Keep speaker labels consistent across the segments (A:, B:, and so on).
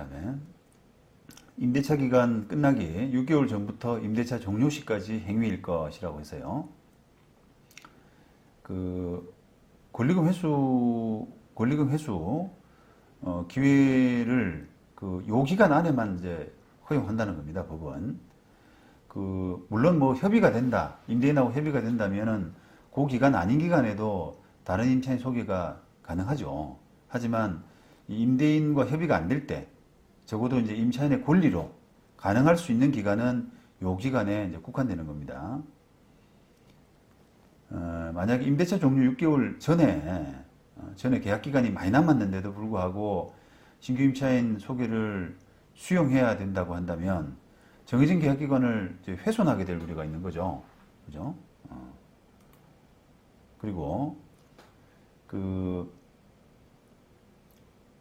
A: 그다음에 임대차 기간 끝나기 6개월 전부터 임대차 종료 시까지 행위일 것이라고 해서요. 그 권리금 회수 권리금 회수 어, 기회를 그 요 기간 안에만 이제 허용한다는 겁니다. 법은. 그 물론 뭐 협의가 된다. 임대인하고 협의가 된다면은 그 기간 아닌 기간에도 다른 임차인 소개가 가능하죠. 하지만 이 임대인과 협의가 안 될 때 적어도 이제 임차인의 권리로 가능할 수 있는 기간은 요 기간에 이제 국한되는 겁니다. 어, 만약에 임대차 종료 6개월 전에 어, 전에 계약 기간이 많이 남았는데도 불구하고 신규 임차인 소개를 수용해야 된다고 한다면 정해진 계약 기간을 훼손하게 될 우려가 있는 거죠. 그죠? 어. 그리고 그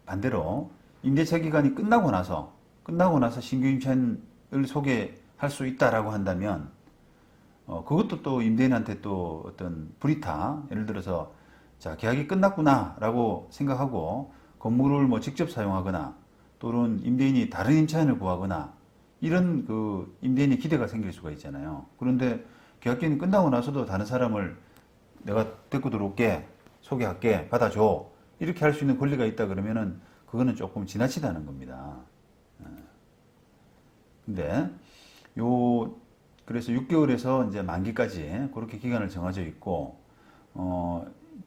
A: 반대로 임대차 기간이 끝나고 나서 끝나고 나서 신규 임차인을 소개할 수 있다라고 한다면 어, 그것도 또 임대인한테 또 어떤 불이타 예를 들어서 자 계약이 끝났구나라고 생각하고 건물을 뭐 직접 사용하거나 또는 임대인이 다른 임차인을 구하거나 이런 그 임대인의 기대가 생길 수가 있잖아요. 그런데 계약기간이 끝나고 나서도 다른 사람을 내가 데리고 들어올게 소개할게 받아줘 이렇게 할 수 있는 권리가 있다 그러면은 그거는 조금 지나치다는 겁니다. 예. 근데 요 그래서 6개월에서 이제 만기까지 그렇게 기간을 정해져 있고 어,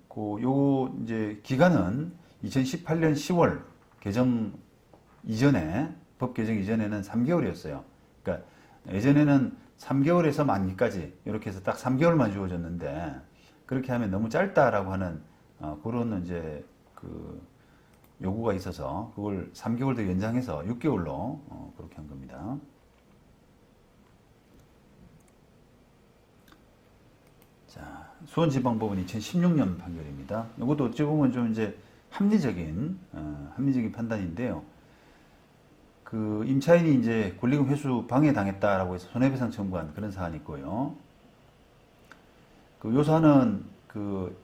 A: 그요 이제 기간은 2018년 10월 개정 이전에 법 개정 이전에는 3개월이었어요. 그러니까 예전에는 3개월에서 만기까지 이렇게 해서 딱 3개월만 주어졌는데 그렇게 하면 너무 짧다라고 하는 어, 그런 이제 그 요구가 있어서 그걸 3개월 더 연장해서 6개월로 어, 그렇게 한 겁니다. 자, 수원지방법원 2016년 판결입니다. 이것도 어찌 보면 좀 이제 합리적인 어, 합리적인 판단인데요. 그 임차인이 이제 권리금 회수 방해당했다라고 해서 손해배상 청구한 그런 사안이 있고요. 그 요 사안은 그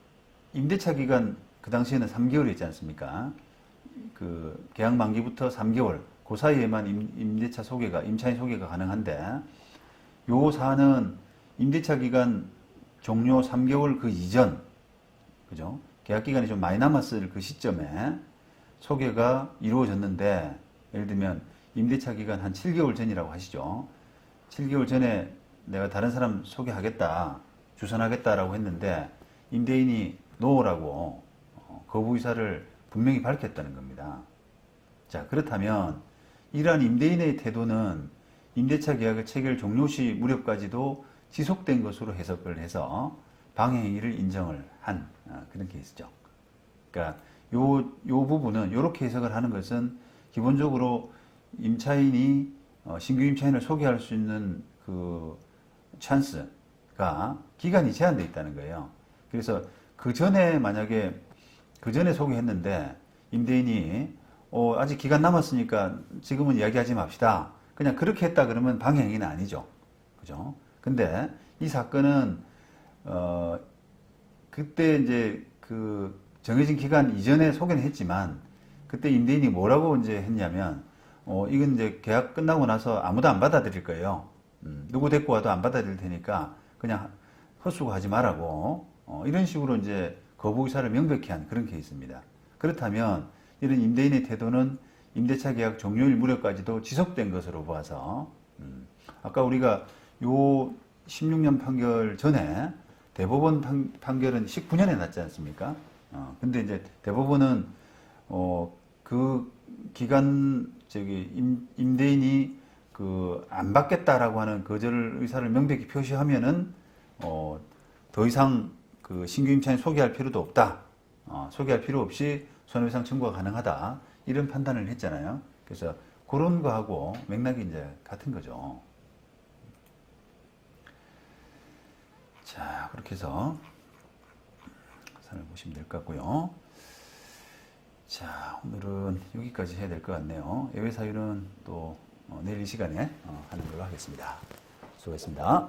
A: 임대차 기간 그 당시에는 3개월이었지 않습니까? 그 계약 만기부터 3개월 그 사이에만 임, 임대차 소개가 임차인 소개가 가능한데 요 사안은 임대차 기간 종료 3개월 그 이전 그죠? 계약 기간이 좀 많이 남았을 그 시점에 소개가 이루어졌는데 예를 들면 임대차 기간 한 7개월 전이라고 하시죠. 7개월 전에 내가 다른 사람 소개하겠다, 주선하겠다라고 했는데 임대인이 노라고 어, 거부 의사를 분명히 밝혔다는 겁니다. 자, 그렇다면 이러한 임대인의 태도는 임대차 계약의 체결 종료 시 무렵까지도 지속된 것으로 해석을 해서 방해 행위를 인정을 한 어, 그런 케이스죠. 그러니까 요, 요 부분은 이렇게 해석을 하는 것은 기본적으로 임차인이 어, 신규 임차인을 소개할 수 있는 그 찬스가 기간이 제한되어 있다는 거예요. 그래서 그 전에 만약에 그 전에 소개했는데 임대인이 어, 아직 기간 남았으니까 지금은 이야기하지 맙시다. 그냥 그렇게 했다 그러면 방해 행위는 아니죠. 그죠? 근데 이 사건은 어 그때 이제 그 정해진 기간 이전에 소개는 했지만 그때 임대인이 뭐라고 이제 했냐면 어 이건 이제 계약 끝나고 나서 아무도 안 받아들일 거예요. 음, 누구 데리고 와도 안 받아들일 테니까 그냥 헛수고하지 말라고 어, 이런 식으로 이제 거부 의사를 명백히 한 그런 케이스입니다. 그렇다면 이런 임대인의 태도는 임대차 계약 종료일 무렵까지도 지속된 것으로 보아서 음, 아까 우리가 요 16년 판결 전에 대법원 판, 판결은 19년에 났지 않습니까? 어, 근데 이제 대법원은 어, 그 기간 저기 임, 임대인이 그 안 받겠다라고 하는 거절 의사를 명백히 표시하면은 어, 더 이상 그 신규 임차인 소개할 필요도 없다. 어, 소개할 필요 없이 손해배상 청구가 가능하다. 이런 판단을 했잖아요. 그래서 그런 거하고 맥락이 이제 같은 거죠. 자, 그렇게 해서 산을 보시면 될 것 같고요. 자, 오늘은 여기까지 해야 될 것 같네요. 예외 사유는 또 어, 내일 이 시간에 어, 하는 걸로 하겠습니다. 수고했습니다.